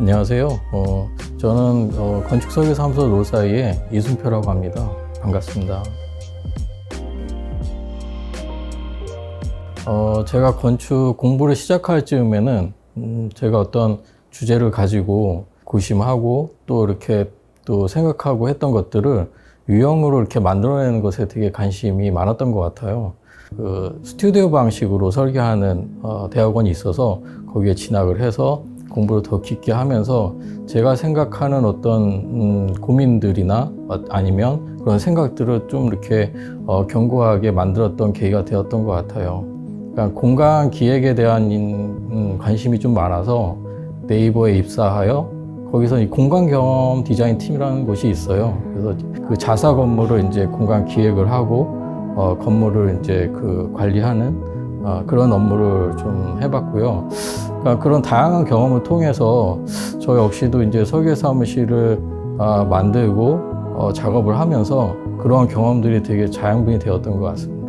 어, 안녕하세요. 어, 저는 어, 건축설계사무소 노사이의 이순표라고 합니다. 반갑습니다. 어, 제가 건축 공부를 시작할 즈음에는 음, 제가 어떤 주제를 가지고 고심하고 또 이렇게 또 생각하고 했던 것들을 유형으로 이렇게 만들어내는 것에 되게 관심이 많았던 것 같아요. 그 스튜디오 방식으로 설계하는 어, 대학원이 있어서 거기에 진학을 해서 공부를 더 깊게 하면서 제가 생각하는 어떤 음, 고민들이나 아니면 그런 생각들을 좀 이렇게 어, 견고하게 만들었던 계기가 되었던 것 같아요. 그러니까 공간 기획에 대한 음, 관심이 좀 많아서 네이버에 입사하여 거기서 이 공간 경험 디자인 팀이라는 곳이 있어요. 그래서 그 자사 건물을 이제 공간 기획을 하고 어, 건물을 이제 그 관리하는 어, 그런 업무를 좀 해봤고요. 그러니까 그런 다양한 경험을 통해서 저 역시도 이제 설계 사무실을 아, 만들고 어, 작업을 하면서 그러한 경험들이 되게 자양분이 되었던 것 같습니다.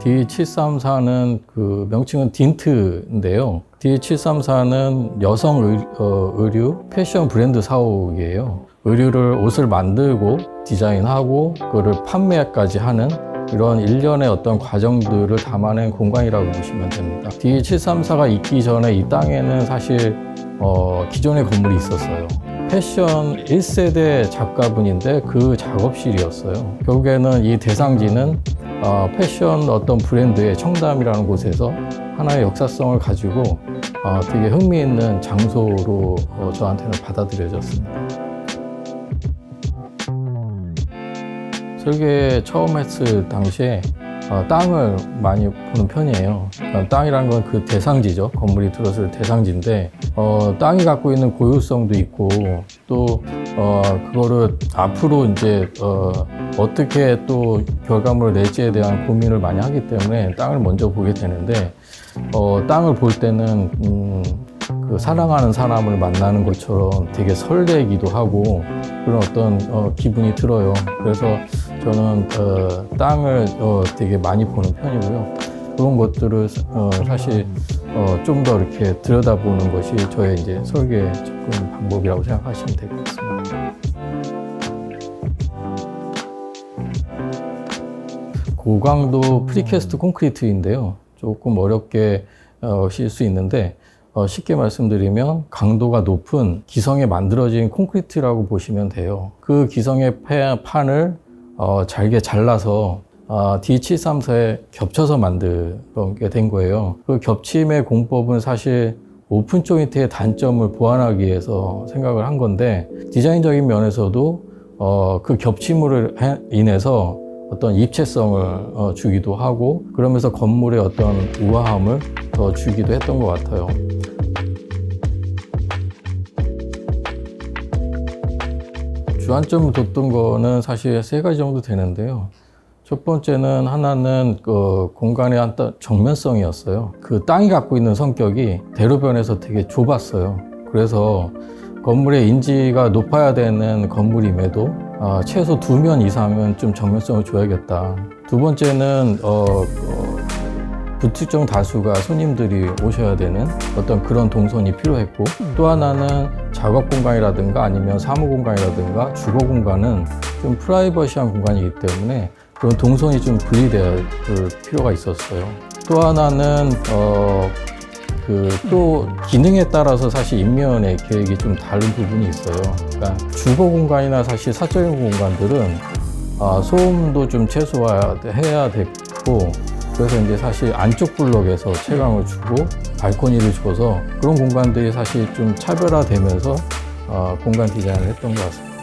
D734는 그 명칭은 딘트인데요. D734는 여성 의, 어, 의류 패션 브랜드 사옥이에요. 의류를 옷을 만들고 디자인하고 그거를 판매까지 하는 이런 일련의 어떤 과정들을 담아낸 공간이라고 보시면 됩니다. D734가 있기 전에 이 땅에는 사실 어, 기존의 건물이 있었어요. 패션 1세대 작가분인데 그 작업실이었어요. 결국에는 이 대상지는 어, 패션 어떤 브랜드의 청담이라는 곳에서 하나의 역사성을 가지고 어, 되게 흥미있는 장소로 어, 저한테는 받아들여졌습니다. 설계 처음 했을 당시에 어, 땅을 많이 보는 편이에요. 그러니까 땅이라는 건 그 대상지죠. 건물이 들었을 대상지인데 어, 땅이 갖고 있는 고유성도 있고 또 어, 그거를 앞으로 이제 어, 어떻게 또 결과물을 낼지에 대한 고민을 많이 하기 때문에 땅을 먼저 보게 되는데 어, 땅을 볼 때는 음, 그 사랑하는 사람을 만나는 것처럼 되게 설레기도 하고 그런 어떤 어, 기분이 들어요. 그래서 저는 어, 땅을 어, 되게 많이 보는 편이고요. 그런 것들을 어, 사실 어, 좀 더 이렇게 들여다보는 것이 저의 이제 설계 접근 방법이라고 생각하시면 될 것 같습니다. 고강도 프리캐스트 콘크리트인데요. 조금 어렵게 어, 쉴수 있는데 어, 쉽게 말씀드리면 강도가 높은 기성에 만들어진 콘크리트라고 보시면 돼요. 그 기성의 파- 판을 어, 잘게 잘라서 어, D734에 겹쳐서 만들게 된 거예요. 그 겹침의 공법은 사실 오픈 조인트의 단점을 보완하기 위해서 생각을 한 건데 디자인적인 면에서도 어, 그 겹침으로 해- 인해서 어떤 입체성을 어, 주기도 하고 그러면서 건물의 어떤 우아함을 더 주기도 했던 것 같아요. 주안점을 뒀던 거는 사실 세 가지 정도 되는데요. 첫 번째는 하나는 그 공간의 어떤 정면성이었어요. 그 땅이 갖고 있는 성격이 대로변에서 되게 좁았어요. 그래서 건물의 인지가 높아야 되는 건물임에도 아, 최소 두 면 이상은 좀 정면성을 줘야겠다. 두 번째는 어, 어, 불특정 다수가 손님들이 오셔야 되는 어떤 그런 동선이 필요했고 또 하나는 작업 공간이라든가 아니면 사무 공간이라든가 주거 공간은 좀 프라이버시한 공간이기 때문에 그런 동선이 좀 분리될 필요가 있었어요. 또 하나는 어, 그또 기능에 따라서 사실 인면의 계획이 좀 다른 부분이 있어요. 그러니까 주거 공간이나 사실 사적인 공간들은 아, 소음도 좀 최소화해야 됐고 그래서 이제 사실 안쪽 블록에서 채광을 주고 발코니를 줘서 그런 공간들이 사실 좀 차별화되면서 어, 공간 디자인을 했던 것 같습니다.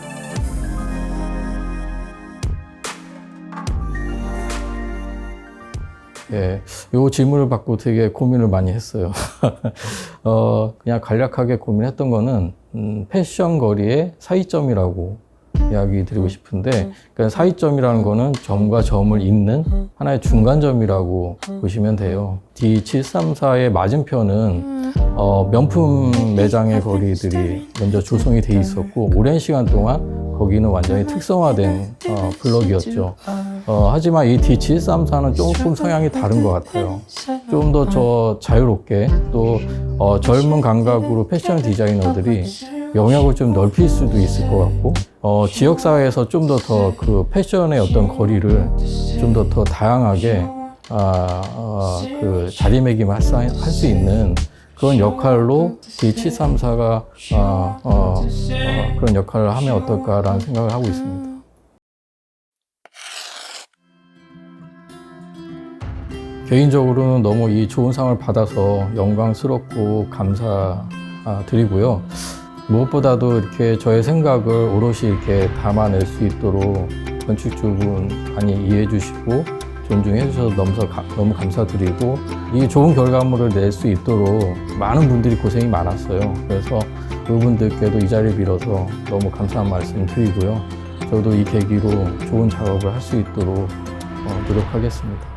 예, 요 질문을 받고 되게 고민을 많이 했어요. 어, 그냥 간략하게 고민했던 거는, 음, 패션 거리의 사이점이라고 이야기 드리고 싶은데, 그러니까 사이점이라는 거는 점과 점을 잇는 하나의 중간점이라고 보시면 돼요. D734의 맞은편은, 어, 명품 매장의 거리들이 먼저 조성이 돼 있었고 오랜 시간 동안 거기는 완전히 특성화된 어, 블럭이었죠. 어, 하지만 이 D734는 조금 성향이 다른 것 같아요. 좀 더 저 자유롭게 또 어, 젊은 감각으로 패션 디자이너들이 영역을 좀 넓힐 수도 있을 것 같고 어, 지역 사회에서 좀 더 더 그 패션의 어떤 거리를 좀 더 더 다양하게 아, 어, 그 자리매김할 수, 있는 그런 역할로 이 734가 어, 어, 어, 그런 역할을 하면 어떨까라는 생각을 하고 있습니다. 개인적으로는 너무 이 좋은 상을 받아서 영광스럽고 감사드리고요. 무엇보다도 이렇게 저의 생각을 오롯이 이렇게 담아낼 수 있도록 건축주분 많이 이해해 주시고 존중해 주셔서 너무, 감사드리고 이 좋은 결과물을 낼 수 있도록 많은 분들이 고생이 많았어요. 그래서 그분들께도 이 자리를 빌어서 너무 감사한 말씀 드리고요. 저도 이 계기로 좋은 작업을 할 수 있도록 어, 노력하겠습니다.